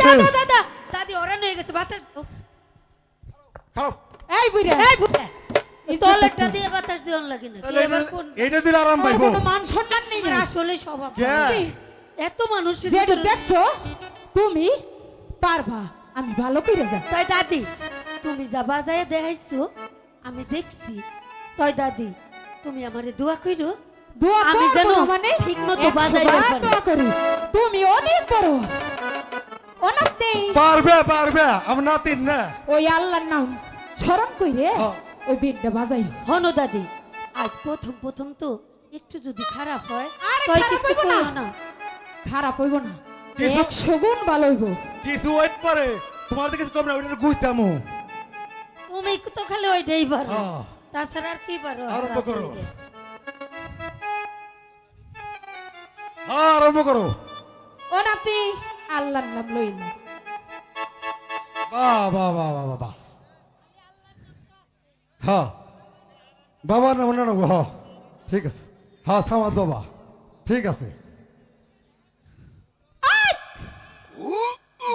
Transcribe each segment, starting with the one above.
দাদা দাদা দাদি ওরা হয়ে গেছে বাতাস দাও। খারাপ এই বুইরা এই বুড়া এই তলেরটা দিয়ে বাতাস দেওয়ান লাগে না তাহলে এবার এটা- কোন এইটা দিলে আরাম তোর পাইবো কোনো মান সম্মান নেই আমার না আসলে স্বভাব কে? ভালো। এত মানুষ যেটা দেখছ তুমি পারবা আমি ভালো করে যা তাই দাদি তুমি যা বাজায় দেখাইছো আমি দেখছি তাই দাদি তুমি আমারে দোয়া কইরো দোয়া আমি করব যেন না মানে পারি। দোয়া করি তুমি অনেক বড় পারবে পারবে আমার নাতিন না। ওই আল্লাহর নাম স্মরণ কইরে। ওই বিটটা বাজাই। হনো দাদি আজ প্রথম প্রথম তো একটু যদি খারাপ হয় খারাপ কিছু না। কইও না। খারাপ হইব না। একশো গুণ ভালো হইব। কিছু ওয়েট পারে তোমার তো কিছু কম না ওইটা গুইতামু তুমি তো খালি ওইটাই পারো। তাছাড়া আর কি পারো? আরম্ভ করো। আরম্ভ করো। ও নাতি আল্লাহর নাম লইল। বাহ বাহ বাহ বাহ বাহ, বাহ হ্যাঁ। বাবার নাম না নেব হ্যাঁ। ঠিক আছে। হ্যাঁ থামা বাবা। ঠিক আছে।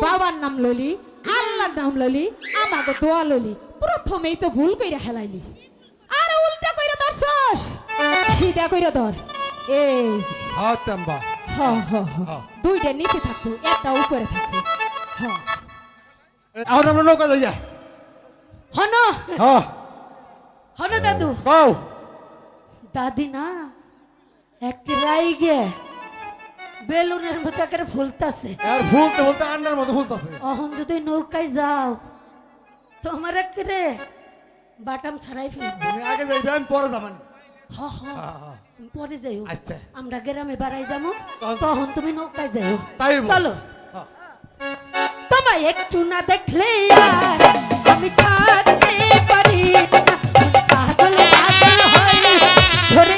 বাবার নাম ললি আল্লাহর নাম ললি আমাকে দোয়া ললি। প্রথমেই তো ভুল কইরা হেলাইলি। আর উল্টা কইরা ধরছস সিধা কইরা ধর। এই হ্যাঁ হ হ হ হ্যাঁ। দুইটা নিচে থাকতো একটা উপরে থাকতো। হ্যাঁ। এখন আমরা নৌকা যাইয়া হনো হ্যাঁ হনো দাদু কও দাদি না এক রাইগে বেলুনের মতো একেবারে ফুলতাছে আর ফুলতে ফুলতে আন্ডার মতো ফুলতেছে অহন যদি নৌকায় যাও তোমার একেবারে বাটাম ছাড়াই ফেলব তুমি আগে যাইবে আমি পরে যাবানি হ হ পরে যাইও আচ্ছা। আমরা গ্রামে বাড়াই যাব তখন- তুমি নৌকায় যাইও। চলো একটু না দেখলে আমি থাকতে পারি। পাগল পাগল হয়ে ধরে